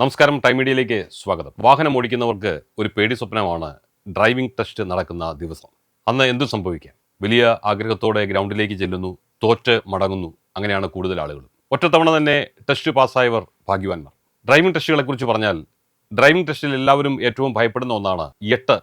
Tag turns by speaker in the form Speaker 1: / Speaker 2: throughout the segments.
Speaker 1: നമസ്കാരം ടൈം മീഡിയയിലേക്ക് സ്വാഗതം. വാഹനം ഓടിക്കുന്നവർക്ക് ഒരു പേടി സ്വപ്നമാണ് ഡ്രൈവിംഗ് ടെസ്റ്റ് നടക്കുന്ന ദിവസം. അന്ന് എന്തു സംഭവിക്കാം? വലിയ ആഗ്രഹത്തോടെ ഗ്രൗണ്ടിലേക്ക് ചെല്ലുന്നു തോറ്റ് മടങ്ങുന്നു അങ്ങനെയാണ് കൂടുതൽ ആളുകൾ ഒറ്റത്തവണ തന്നെ ടെസ്റ്റ് പാസ്സായവർ ഭാഗ്യവാന്മാർ. ഡ്രൈവിംഗ് ടെസ്റ്റുകളെക്കുറിച്ച് പറഞ്ഞാൽ ഡ്രൈവിംഗ് ടെസ്റ്റിൽ എല്ലാവരും ഏറ്റവും ഭയപ്പെടുന്ന ഒന്നാണ് എട്ട്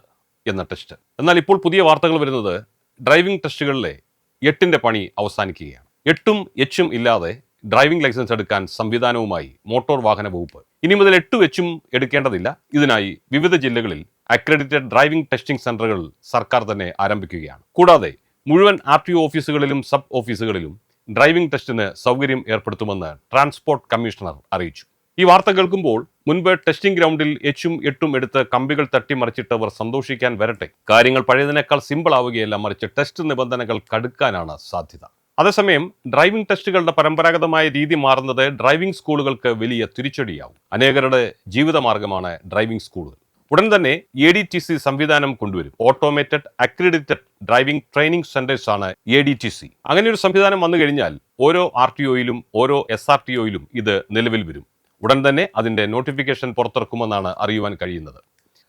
Speaker 1: എന്ന ടെസ്റ്റ്. എന്നാൽ ഇപ്പോൾ പുതിയ വാർത്തകൾ വരുന്നത് ഡ്രൈവിംഗ് ടെസ്റ്റുകളിലെ എട്ടിന്റെ പണി അവസാനിക്കുകയാണ്. എട്ടും എച്ചും ഇല്ലാതെ ഡ്രൈവിംഗ് ലൈസൻസ് എടുക്കാൻ സംവിധാനവുമായി മോട്ടോർ വാഹന വകുപ്പ്. ഇനി മുതൽ എട്ട് വെച്ചും എടുക്കേണ്ടതില്ല. ഇതിനായി വിവിധ ജില്ലകളിൽ അക്രഡിറ്റഡ് ഡ്രൈവിംഗ് ടെസ്റ്റിംഗ് സെന്ററുകൾ സർക്കാർ തന്നെ ആരംഭിക്കുകയാണ്. കൂടാതെ മുഴുവൻ ആർ ടി ഓഫീസുകളിലും സബ് ഓഫീസുകളിലും ഡ്രൈവിംഗ് ടെസ്റ്റിന് സൗകര്യം ഏർപ്പെടുത്തുമെന്ന് ട്രാൻസ്പോർട്ട് കമ്മീഷണർ അറിയിച്ചു. ഈ വാർത്ത കേൾക്കുമ്പോൾ മുൻപ് ടെസ്റ്റിംഗ് ഗ്രൗണ്ടിൽ എച്ചും എട്ടും എടുത്ത് കമ്പികൾ തട്ടിമറിച്ചിട്ടവർ സന്തോഷിക്കാൻ വരട്ടെ. കാര്യങ്ങൾ പഴയതിനേക്കാൾ സിമ്പിൾ ആവുകയല്ല. മറിച്ച് ടെസ്റ്റ് നിബന്ധനകൾ കടുക്കാനാണ് സാധ്യത. അതേസമയം ഡ്രൈവിംഗ് ടെസ്റ്റുകളുടെ പരമ്പരാഗതമായ രീതി മാറുന്നത് ഡ്രൈവിംഗ് സ്കൂളുകൾക്ക് വലിയ തിരിച്ചടിയാവും. അനേകരുടെ ജീവിതമാർഗമാണ് ഡ്രൈവിംഗ് സ്കൂളുകൾ. ഉടൻ തന്നെ എ ഡി ടി സി സംവിധാനം കൊണ്ടുവരും. Automated accredited driving training centres ആണ് എ ഡി ടി സി അങ്ങനെ ഒരു സംവിധാനം വന്നു കഴിഞ്ഞാൽ ഓരോ ആർ ടി ഒയിലും ഓരോ എസ് ആർ ടി ഒയിലും ഇത് നിലവിൽ വരും. ഉടൻ തന്നെ അതിന്റെ നോട്ടിഫിക്കേഷൻ പുറത്തിറക്കുമെന്നാണ് അറിയുവാൻ കഴിയുന്നത്.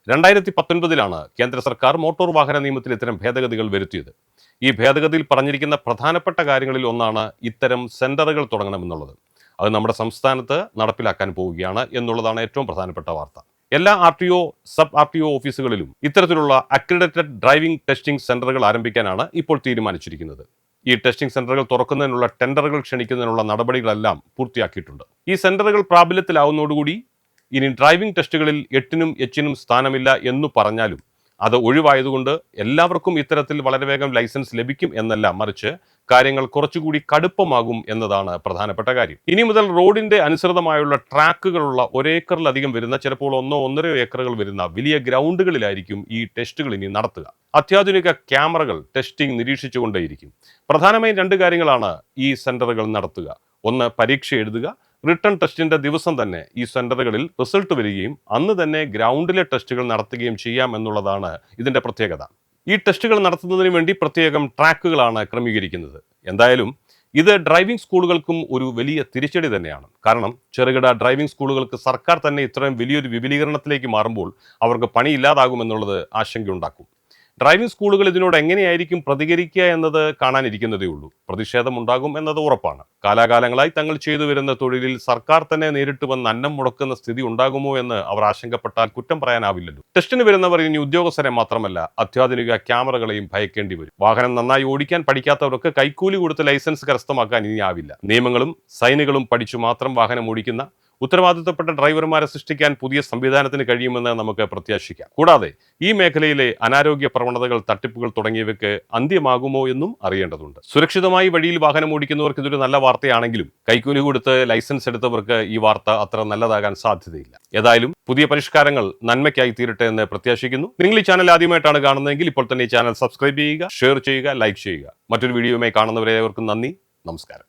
Speaker 1: രണ്ടായിരത്തി പത്തൊൻപതിലാണ് കേന്ദ്ര സർക്കാർ മോട്ടോർ വാഹന നിയമത്തിൽ ഇത്തരം ഭേദഗതികൾ വരുത്തിയത്. ഈ ഭേദഗതിയിൽ പറഞ്ഞിരിക്കുന്ന പ്രധാനപ്പെട്ട കാര്യങ്ങളിൽ ഒന്നാണ് ഇത്തരം സെന്ററുകൾ തുടങ്ങണമെന്നുള്ളത്. അത് നമ്മുടെ സംസ്ഥാനത്ത് നടപ്പിലാക്കാൻ പോവുകയാണ് എന്നുള്ളതാണ് ഏറ്റവും പ്രധാനപ്പെട്ട വാർത്ത. എല്ലാ R T O sub R T O ഓഫീസുകളിലും ഇത്തരത്തിലുള്ള അക്രഡിറ്റഡ് ഡ്രൈവിംഗ് ടെസ്റ്റിംഗ് സെന്ററുകൾ ആരംഭിക്കാനാണ് ഇപ്പോൾ തീരുമാനിച്ചിരിക്കുന്നത്. ഈ ടെസ്റ്റിംഗ് സെന്ററുകൾ തുറക്കുന്നതിനുള്ള ടെൻഡറുകൾ ക്ഷണിക്കുന്നതിനുള്ള നടപടികളെല്ലാം പൂർത്തിയാക്കിയിട്ടുണ്ട്. ഈ സെന്ററുകൾ പ്രാബല്യത്തിലാവുന്നതോടുകൂടി ഇനി ഡ്രൈവിംഗ് ടെസ്റ്റുകളിൽ എട്ടിനും എച്ചിനും സ്ഥാനമില്ല എന്ന് പറഞ്ഞാലും അത് ഒഴിവായതുകൊണ്ട് എല്ലാവർക്കും ഇത്തരത്തിൽ വളരെ വേഗം ലൈസൻസ് ലഭിക്കും എന്നല്ല മറിച്ച് കാര്യങ്ങൾ കുറച്ചുകൂടി കടുപ്പമാകും എന്നതാണ് പ്രധാനപ്പെട്ട കാര്യം. ഇനി മുതൽ റോഡിന്റെ അനുസൃതമായുള്ള ട്രാക്കുകളുള്ള ഒരേക്കറിലധികം വരുന്ന ചിലപ്പോൾ ഒന്നോ ഒന്നര ഏക്കറുകൾ വരുന്ന വലിയ ഗ്രൗണ്ടുകളിലായിരിക്കും ഈ ടെസ്റ്റുകൾ ഇനി നടത്തുക. അത്യാധുനിക ക്യാമറകൾ ടെസ്റ്റിംഗ് നിരീക്ഷിച്ചുകൊണ്ടേയിരിക്കും. പ്രധാനമായും രണ്ട് കാര്യങ്ങളാണ് ഈ സെന്ററുകൾ നടത്തുക. ഒന്ന് പരീക്ഷ എഴുതുക. റിട്ടേൺ ടെസ്റ്റിന്റെ ദിവസം തന്നെ ഈ സെന്ററുകളിൽ റിസൾട്ട് വരികയും അന്ന് തന്നെ ഗ്രൗണ്ടിലെ ടെസ്റ്റുകൾ നടത്തുകയും ചെയ്യാം എന്നുള്ളതാണ് ഇതിന്റെ പ്രത്യേകത. ഈ ടെസ്റ്റുകൾ നടത്തുന്നതിന് വേണ്ടി പ്രത്യേകം ട്രാക്കുകളാണ് ക്രമീകരിക്കുന്നത്. എന്തായാലും ഇത് ഡ്രൈവിംഗ് സ്കൂളുകൾക്കും ഒരു വലിയ തിരിച്ചടി തന്നെയാണ്. കാരണം ചെറുകിട ഡ്രൈവിംഗ് സ്കൂളുകൾക്ക് സർക്കാർ തന്നെ ഇത്രയും വലിയൊരു വിപുലീകരണത്തിലേക്ക് മാറുമ്പോൾ അവർക്ക് പണിയില്ലാതാകുമെന്നുള്ളത് ആശങ്കയുണ്ടാക്കും. ഡ്രൈവിംഗ് സ്കൂളുകൾ ഇതിനോട് എങ്ങനെയായിരിക്കും പ്രതികരിക്കുക എന്നത് കാണാനിരിക്കുന്നതേ ഉള്ളൂ പ്രതിഷേധമുണ്ടാകും എന്നത് ഉറപ്പാണ്. കാലാകാലങ്ങളായി തങ്ങൾ ചെയ്തു വരുന്ന തൊഴിലിൽ സർക്കാർ തന്നെ നേരിട്ട് വന്ന് അന്നം മുടക്കുന്ന സ്ഥിതി ഉണ്ടാകുമോ എന്ന് അവർ ആശങ്കപ്പെട്ടാൽ കുറ്റം പറയാനാവില്ലല്ലോ. ടെസ്റ്റിന് വരുന്നവർ ഇനി ഉദ്യോഗസ്ഥരെ മാത്രമല്ല അത്യാധുനിക ക്യാമറകളെയും ഭയക്കേണ്ടി വരും. വാഹനം നന്നായി ഓടിക്കാൻ പഠിക്കാത്തവർക്ക് കൈക്കൂലി കൊടുത്ത് ലൈസൻസ് കരസ്ഥമാക്കാൻ ഇനി ആവില്ല. നിയമങ്ങളും സൈനുകളും പഠിച്ചു മാത്രം വാഹനം ഓടിക്കുന്ന ഉത്തരവാദിത്തപ്പെട്ട ഡ്രൈവർമാരെ സൃഷ്ടിക്കാൻ പുതിയ സംവിധാനത്തിന് കഴിയുമെന്ന് നമുക്ക് പ്രത്യാശിക്കാം. കൂടാതെ ഈ മേഖലയിലെ അനാരോഗ്യ പ്രവണതകൾ തട്ടിപ്പുകൾ തുടങ്ങിയവയ്ക്ക് അന്ത്യമാകുമോ എന്നും അറിയേണ്ടതുണ്ട്. സുരക്ഷിതമായി വഴിയിൽ വാഹനം ഓടിക്കുന്നവർക്ക് ഇതൊരു നല്ല വാർത്തയാണെങ്കിലും കൈക്കൂലി കൊടുത്ത് ലൈസൻസ് എടുത്തവർക്ക് ഈ വാർത്ത അത്ര നല്ലതാകാൻ സാധ്യതയില്ല. ഏതായാലും പുതിയ പരിഷ്കാരങ്ങൾ നന്മയ്ക്കായി തീരട്ടെ എന്ന് പ്രത്യാശിക്കുന്നു. നിങ്ങൾ ഈ ചാനൽ ആദ്യമായിട്ടാണ് കാണുന്നതെങ്കിൽ ഇപ്പോൾ തന്നെ ഈ ചാനൽ സബ്സ്ക്രൈബ് ചെയ്യുക ഷെയർ ചെയ്യുക ലൈക്ക് ചെയ്യുക. മറ്റൊരു വീഡിയോയുമായി കാണുന്നവരെ ഏവർക്കും നന്ദി. നമസ്കാരം.